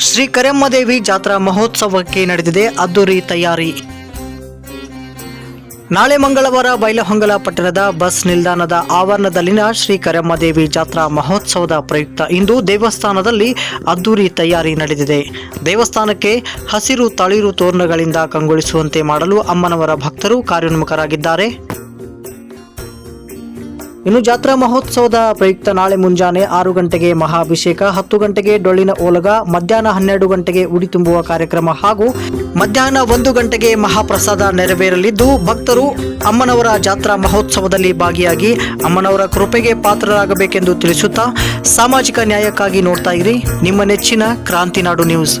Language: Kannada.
ಶ್ರೀ ಕರೆಮ್ಮದೇವಿ ಜಾತ್ರಾ ಮಹೋತ್ಸವಕ್ಕೆ ನಡೆದಿದೆ ಅದ್ದೂರಿ ತಯಾರಿ. ನಾಳೆ ಮಂಗಳವಾರ ಬೈಲಹೊಂಗಲ ಪಟ್ಟಣದ ಬಸ್ ನಿಲ್ದಾಣದ ಆವರಣದಲ್ಲಿನ ಶ್ರೀ ಕರೆಮ್ಮದೇವಿ ಜಾತ್ರಾ ಮಹೋತ್ಸವದ ಪ್ರಯುಕ್ತ ಇಂದು ದೇವಸ್ಥಾನದಲ್ಲಿ ಅದ್ದೂರಿ ತಯಾರಿ ನಡೆದಿದೆ. ದೇವಸ್ಥಾನಕ್ಕೆ ಹಸಿರು ತಳಿರು ತೋರಣಗಳಿಂದ ಕಂಗೊಳಿಸುವಂತೆ ಮಾಡಲು ಅಮ್ಮನವರ ಭಕ್ತರು ಕಾರ್ಯೋನ್ಮುಖರಾಗಿದ್ದಾರೆ. ಇನ್ನು ಜಾತ್ರಾ ಮಹೋತ್ಸವದ ಪ್ರಯುಕ್ತ ನಾಳೆ ಮುಂಜಾನೆ ಆರು ಗಂಟೆಗೆ ಮಹಾಭಿಷೇಕ, ಹತ್ತು ಗಂಟೆಗೆ ಡೊಳ್ಳಿನ ಓಲಗ, ಮಧ್ಯಾಹ್ನ ಹನ್ನೆರಡು ಗಂಟೆಗೆ ಉಡಿ ತುಂಬುವ ಕಾರ್ಯಕ್ರಮ ಹಾಗೂ ಮಧ್ಯಾಹ್ನ ಒಂದು ಗಂಟೆಗೆ ಮಹಾಪ್ರಸಾದ ನೆರವೇರಲಿದ್ದು, ಭಕ್ತರು ಅಮ್ಮನವರ ಜಾತ್ರಾ ಮಹೋತ್ಸವದಲ್ಲಿ ಭಾಗಿಯಾಗಿ ಅಮ್ಮನವರ ಕೃಪೆಗೆ ಪಾತ್ರರಾಗಬೇಕೆಂದು ತಿಳಿಸುತ್ತಾ, ಸಾಮಾಜಿಕ ನ್ಯಾಯಕ್ಕಾಗಿ ನೋಡ್ತಾ ಇರಿ. ನಿಮ್ಮ ನೆಚ್ಚಿನ ಕ್ರಾಂತಿನಾಡು ನ್ಯೂಸ್.